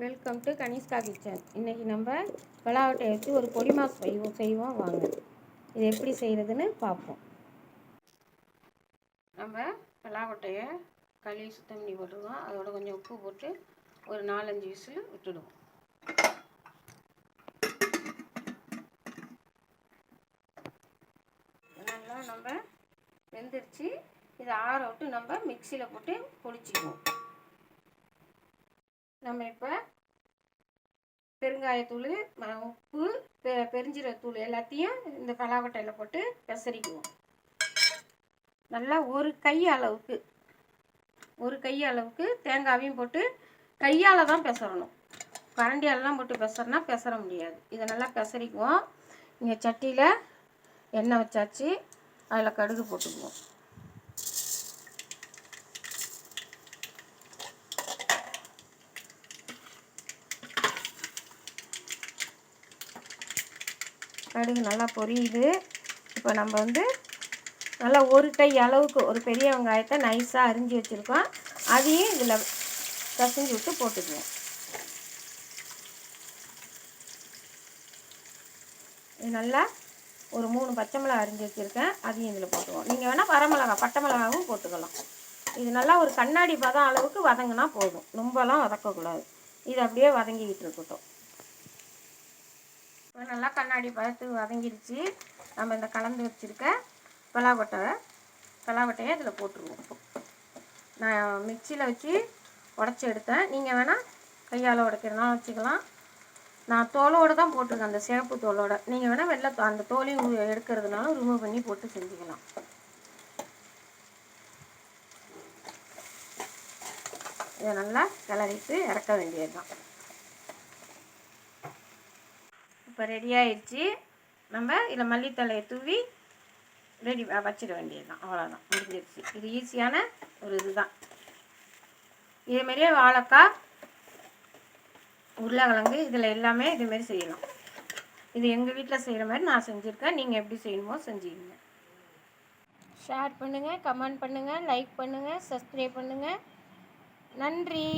Welcome to Kanishka kitchen இன்றைக்கி நம்ம பலாவட்டை வச்சு ஒரு பொடி மாஸ் செய்வோம் செய்வோம். வாங்க. இது எப்படி செய்கிறதுன்னு பார்ப்போம். நம்ம பலாவட்டையை கழுவி சுத்தம் பண்ணி போட்டுருவோம். அதோட கொஞ்சம் உப்பு போட்டு ஒரு நாலஞ்சு விசில் விட்டுடுவோம். நல்லா நம்ம வெந்துருச்சு. இதை ஆற விட்டு நம்ம மிக்சியில் போட்டு பொடிச்சிக்குவோம். நம்ம இப்போ பெருங்காயத்தூள் உப்பு பெ பெருஞ்சீரகத்தூள் எல்லாத்தையும் இந்த பலாவட்டையில் போட்டு பெசரிக்குவோம். நல்லா ஒரு கை அளவுக்கு ஒரு கை அளவுக்கு தேங்காவையும் போட்டு கையால் தான் பெசரணும். கரண்டியாலலாம் போட்டு பெசறனா பெசர முடியாது. இதை நல்லா பெசரிக்குவோம். இங்கே சட்டியில் எண்ணெய் வச்சாச்சு. அதில் கடுகு போட்டுக்குவோம். கடுகு நல்லா பொரியுது. இப்போ நம்ம வந்து நல்லா ஒரு கை அளவுக்கு ஒரு பெரிய வெங்காயத்தை நைஸாக அரிஞ்சு வச்சுருக்கோம். அதையும் இதில் கசிஞ்சு விட்டு போட்டுக்குவோம். இது நல்லா ஒரு மூணு பச்சை மிளகா அரிஞ்சு வச்சுருக்கேன். அதையும் இதில் போட்டுக்குவோம். நீங்கள் வேணால் வரமிளகா பட்டை மிளகாவும் போட்டுக்கலாம். இது நல்லா ஒரு கண்ணாடி பதம் அளவுக்கு வதங்கினா போதும். ரொம்பலாம் வதக்கக்கூடாது. இது அப்படியே வதங்கிக்கிட்டு இருக்கட்டும். இப்போ நல்லா கண்ணாடி பதத்துக்கு வதங்கிடுச்சு நம்ம இந்த கலந்து வச்சுருக்க பலாக்கொட்டை பலாக்கொட்டையை இதில் போட்டுருவோம். நான் மிக்சியில் வச்சு உடச்சி எடுத்தேன். நீங்கள் வேணால் கையால் உடைக்கிறனால வச்சுக்கலாம். நான் தோலோடு தான் போட்டிருக்கேன். அந்த சிவப்பு தோலோட. நீங்கள் வேணால் வெள்ளை அந்த தோலையும் எடுக்கிறதுனால ரிமூவ் பண்ணி போட்டு செஞ்சுக்கலாம். இதை நல்லா கிளறிட்டு இறக்க வேண்டியது தான் இப்போ ரெடி ஆயிடுச்சு. நம்ம இதில் மல்லித்தலையை தூவி ரெடி வச்சிட வேண்டியது தான் அவ்வளோதான் முடிஞ்சிருச்சு. இது ஈஸியான ஒரு இதுதான். இதேமாரியே வாழைக்காய் உருளைக்கிழங்கு இதில் எல்லாமே இதுமாரி செய்யலாம் இது எங்கள் வீட்டில் செய்கிற மாதிரி நான் செஞ்சுருக்கேன். நீங்கள் எப்படி செய்யணுமோ செஞ்சுக்கிங்க. ஷேர் பண்ணுங்கள் கமெண்ட் பண்ணுங்கள் லைக் பண்ணுங்கள் சப்ஸ்கிரைப் பண்ணுங்கள் நன்றி.